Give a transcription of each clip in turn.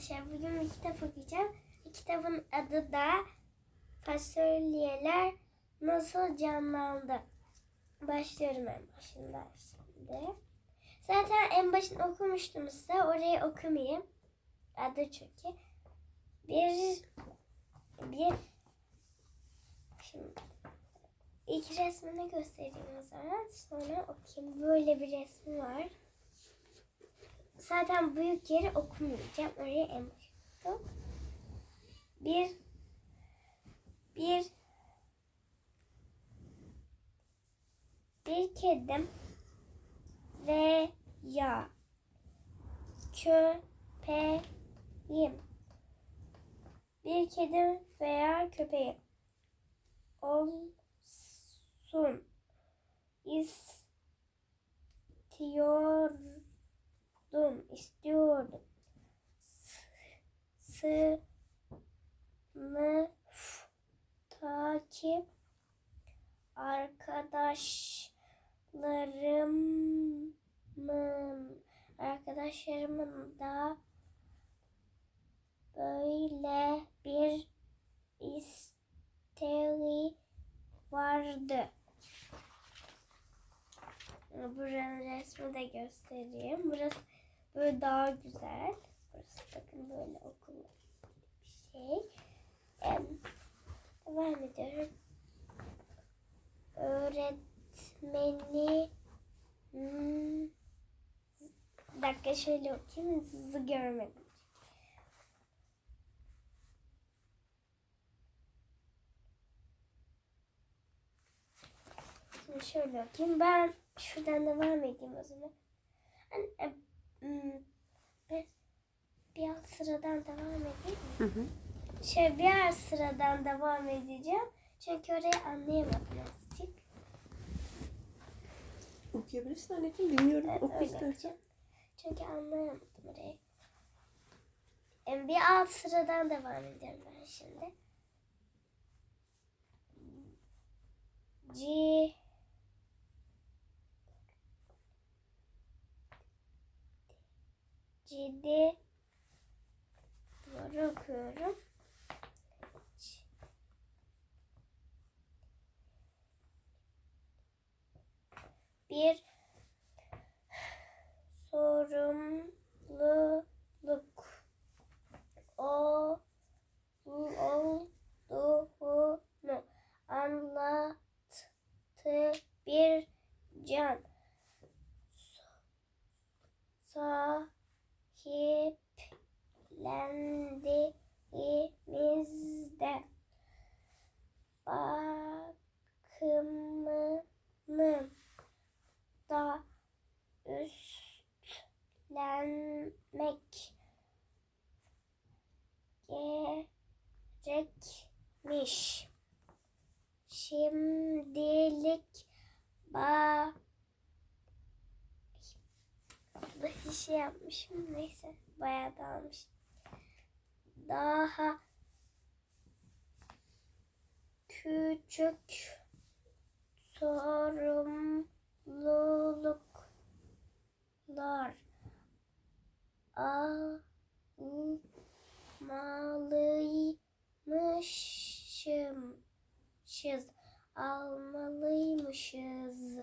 arkadaşlar. Bugün bir kitap okuyacağım. Kitabın adı da Fasulyeler Nasıl Canlandı. Başlıyorum en başından şimdi. Zaten en başını okumuştum size. Orayı okumayayım. Adı çünkü. Bir bir şimdi ilk resmini göstereyim o zaman. Sonra okuyayım. Böyle bir resmi var. Zaten büyük yeri okumayacağım. Oraya en başta. Bir bir bir kedim ve ya köpeğim bir kedim veya köpeğim olsun de göstereyim. Burası böyle daha güzel. Burası bakın böyle okul bir şey. Devam ediyorum. Öğretmeni hmm, bir dakika şöyle okuyayım. Sizi görmedim. Şimdi şöyle okuyayım. Ben şuradan devam edeyim o zaman. Hani, e, hmm, bir, alt sıradan devam edeyim? Hı hı. Şöyle bir alt sıradan devam edeceğim. Çünkü orayı anlayamadım azıcık. Okuyabilirsin anneciğim. Dinliyorum. Evet, Oku istersen. Çünkü anlayamadım orayı. E, Bir alt sıradan devam ediyorum ben şimdi. C Ciddi. C- Bir sorumluluk olduğunu anlattı bir can sahiplendi. Bir şey yapmışım neyse bayağı dağılmış. Daha küçük sorumluluklar almalıymışım şız almalıymışız.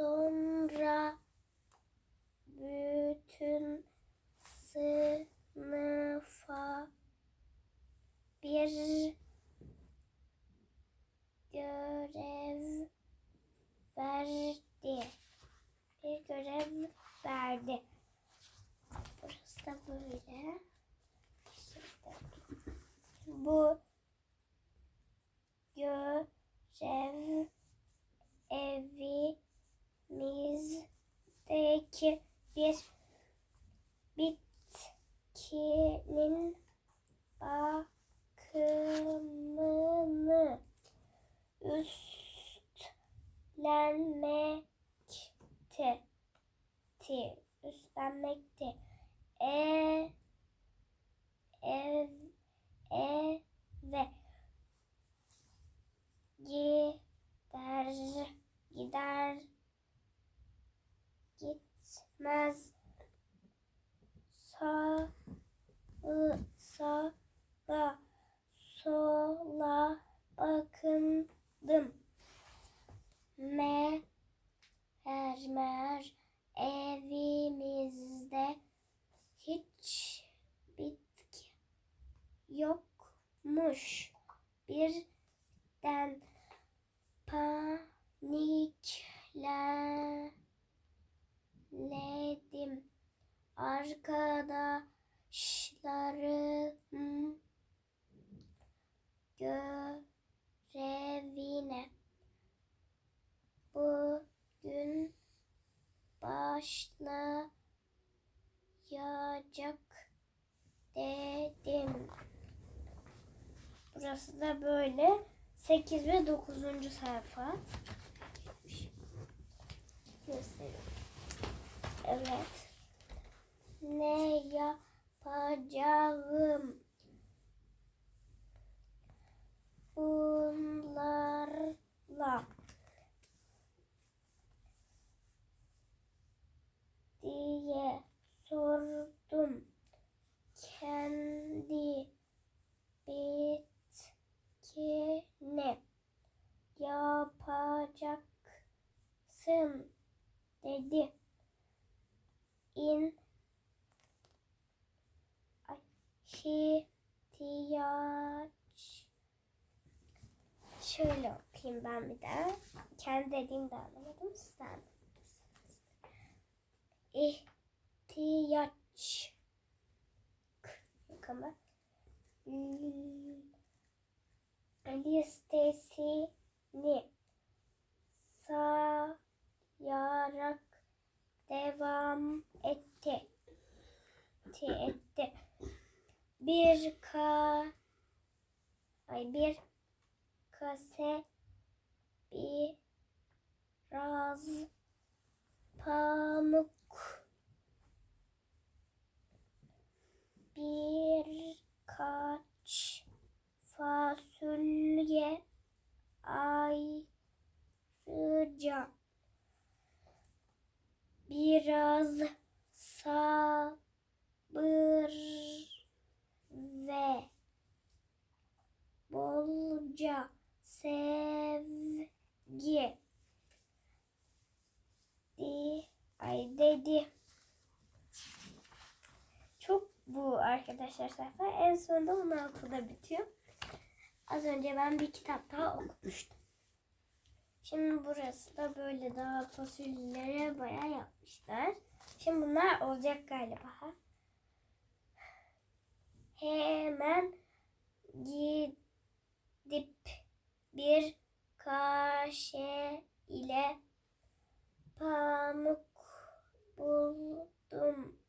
Sonra bütün sınıfa bir görev verdi. Bir görev verdi. Burası da böyle. Şimdi bu görev evimizdeki bir bitkinin bakımını üstlenmekti. Ti, üstlenmekti. E ev e ve gider gider gitmez Sağ, sağa, sola bakındım. Meğer meğer görevine bugün başlayacak dedim. Burası da böyle 8 ve 9. sayfa. Evet. Ne yapacağım? Bunlarla diye sordum. Kendi bitkini yapacaksın dedi. İn Ay, ihtiyaç Okuyayım ben bir daha. Kendi dediğimde anlamadım. Sen. İhtiyaç. Yok ama. Hmm, Listesini sayarak devam etti. Etti. etti. Bir ka ay bir kase biraz pamuk birkaç fasulye ayrıca biraz sabır ve bolca sevgi di, ay dedi. Çok bu arkadaşlar sayfa. En sonunda 16'da bitiyor. Az önce ben bir kitap daha okumuştum. Şimdi burası da böyle daha fasulyelere bayağı yapmışlar. Şimdi bunlar olacak galiba. Hemen gidip bir kaşe ile pamuk buldum.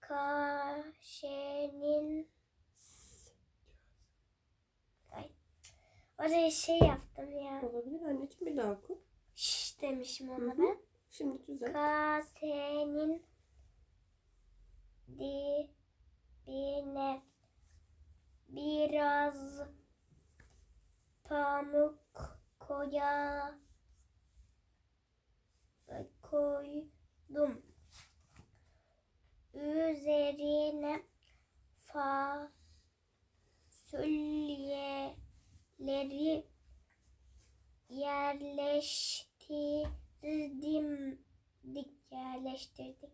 Kaşenin Ay. Oraya şey yaptım ya. Olabilir anneciğim bir daha oku. Şş demişim ona Hı hı. ben. Şimdi düzelt. Kasenin dibine biraz pamuk koya koydum. Üzerine fasulyeleri yerleştirdim dik yerleştirdik.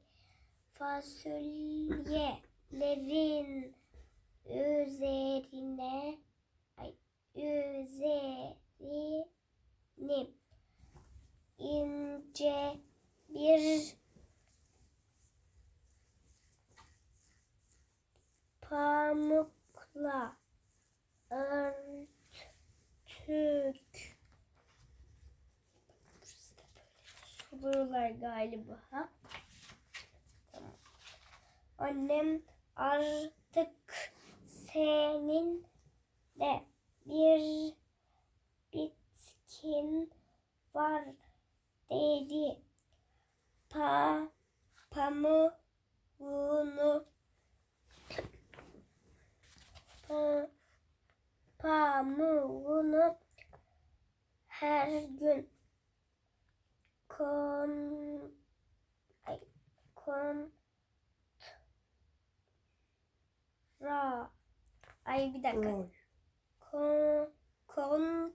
Fasulyelerin üzerine ay üzerini ince bir pamukla örtük. Burası da böyle suluyorlar galiba. Ha? Tamam. Annem artık senin de bir bitkin var dedi. Pa pamuğunu pa, pamuğunu her gün kon ay, kon Ay bir dakika. Kon, kontrol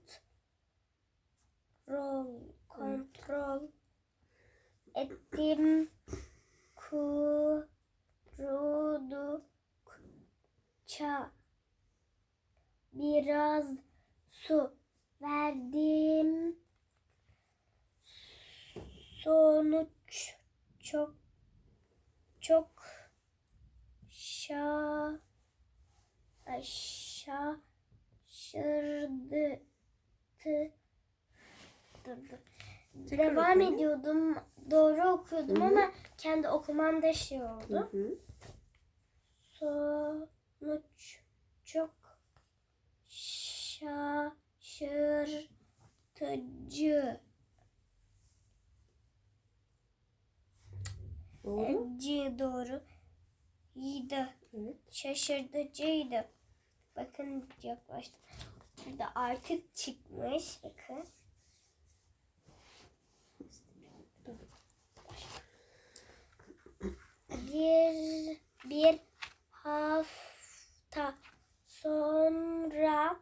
kontrol ettim. Kurudukça biraz su verdim. Sonuç çok çok şa aşağı şırdı tı dur dur. Tekrar Devam okuyun. ediyordum. Doğru okuyordum Hı hı. ama kendi okumamda şey oldu. hı. Sonuç çok şaşırtıcı. Doğru. C doğru. İyiydi. Evet. Şaşırtıcıydı. Bakın yaklaştım. Burada artık çıkmış. Bakın. Bir, bir hafta sonra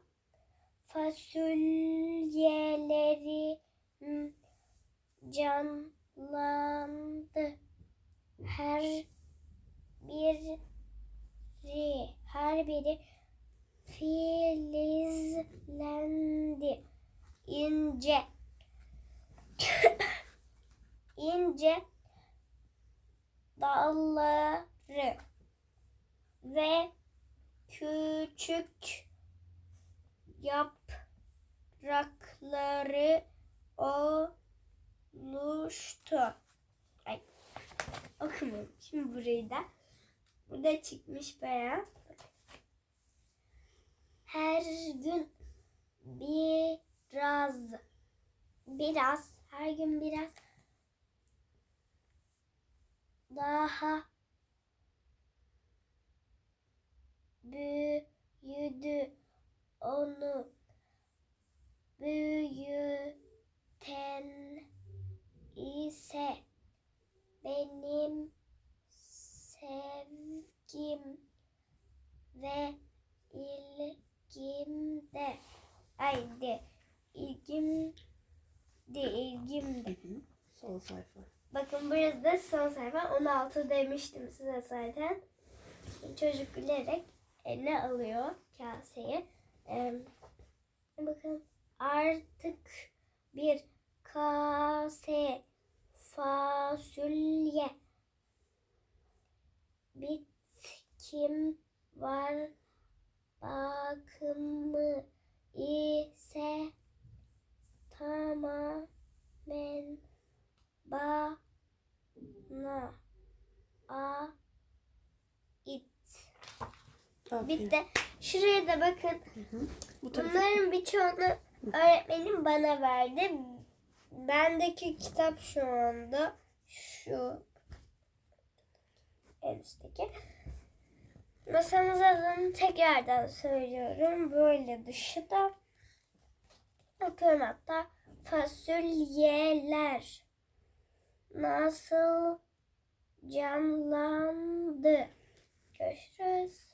fasulyelerim canlandı. Her biri her biri filizlendi. ince ince dalları ve küçük yaprakları oluştu. Ay, okumuyorum. Şimdi burayı da. Burada çıkmış bayağı. Her gün biraz biraz her gün biraz daha büyüdü onu büyüten ise benim sevgim ve ilgimde haydi ilgim de ilgimde Hı hı. Son sayfa. Bakın burası da son sayfa 16 demiştim size zaten. Çocuk gülerek eline alıyor kaseyi. Ee, bakın artık bir kase fasulye bitkim var bakımı ise tamamen bana ait. Aferin. Bitti. Şuraya da bakın. Hı hı. Bu. Bunların birçoğunu öğretmenim bana verdi. Bendeki kitap şu anda şu en üstteki. Masamız adını tekrardan söylüyorum. Böyle dışı da atıyorum hatta fasulyeler nasıl canlandı. Görüşürüz.